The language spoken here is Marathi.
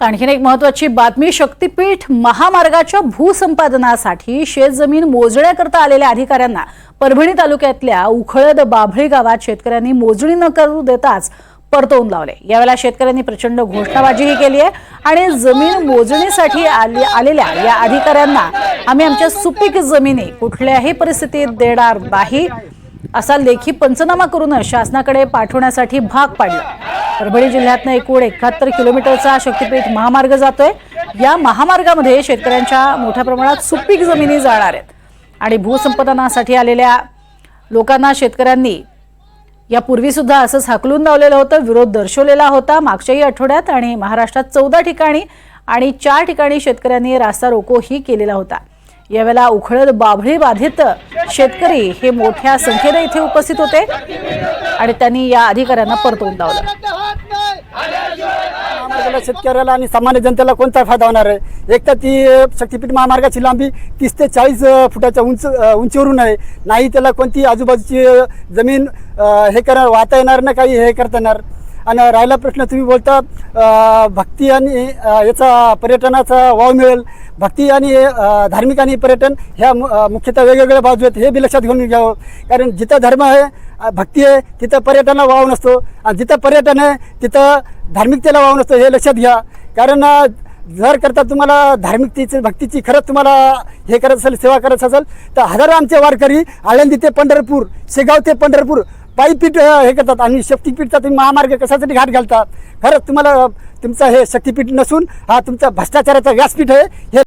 आणखीन एक महत्वाची बातमी शक्तीपीठ महामार्गाच्या भूसंपादनासाठी शेतजमीन मोजण्याकरता आलेल्या अधिकाऱ्यांना परभणी तालुक्यातल्या उखळद बाभळी गावात शेतकऱ्यांनी मोजणी न करू देताच परतवून लावले. यावेळेला शेतकऱ्यांनी प्रचंड घोषणाबाजीही केली आहे आणि जमीन मोजणीसाठी आले- आलेल्या या अधिकाऱ्यांना आम्ही आमच्या सुपीक जमिनी कुठल्याही परिस्थितीत देणार नाही असा लेखी पंचनामा करून शासनाकडे पाठवण्यासाठी भाग पाडलं. परभणी जिल्ह्यातनं एकूण एकाहत्तर किलोमीटरचा शक्तीपीठ महामार्ग जातोय. या महामार्गामध्ये शेतकऱ्यांच्या मोठ्या प्रमाणात सुपीक जमिनी जाणार आहेत. आणि भूसंपादनासाठी आलेल्या लोकांना शेतकऱ्यांनी यापूर्वीसुद्धा असंच हाकलून लावलेलं होतं विरोध दर्शवलेला होता मागच्याही आठवड्यात आणि महाराष्ट्रात चौदा ठिकाणी आणि चार ठिकाणी शेतकऱ्यांनी रास्ता रोकोही केलेला होता. यावेळेला उखळत बाभळी बाधित शेतकरी हे मोठ्या संख्येने इथे उपस्थित होते आणि त्यांनी या अधिकाऱ्यांना परतवून लावलं. महामार्गाला शेतकऱ्याला आणि सामान्य जनतेला कोणता फायदा होणार आहे? एक तर ती शक्तीपीठ महामार्गाची लांबी तीस ते चाळीस फुटाच्या उंच उंचीवरून आहे. नाही त्याला कोणती आजूबाजूची जमीन हे करणार वाहता येणार ना काही हे करता येणार? आणि राहिला प्रश्न तुम्ही बोलता भक्ती आणि याचा पर्यटनाचा वाव मिळेल. भक्ती आणि धार्मिक आणि पर्यटन ह्या मु- मुख्यतः वेगवेगळ्या बाजू आहेत. हे बी लक्षात घेऊन घ्यावं. कारण जिथं धर्म आहे भक्ती आहे तिथं पर्यटनाला वाव नसतो. आणि जिथं पर्यटन आहे तिथं धार्मिकतेला वाव नसतो हे लक्षात घ्या. कारण जर करता तुम्हाला धार्मिकतेची भक्तीची खरंच तुम्हाला हे करत असेल सेवा करत असेल तर हजारो आमचे वारकरी आळंदी ते पंढरपूर शेगाव ते पंढरपूर पायीपीठ हे करतात. आणि शक्तीपीठचा तुम्ही महामार्ग कशासाठी घाट घालता? खरंच तुम्हाला तुमचा हे शक्तीपीठ नसून हा तुमचा भ्रष्टाचाराचा व्यासपीठ आहे हे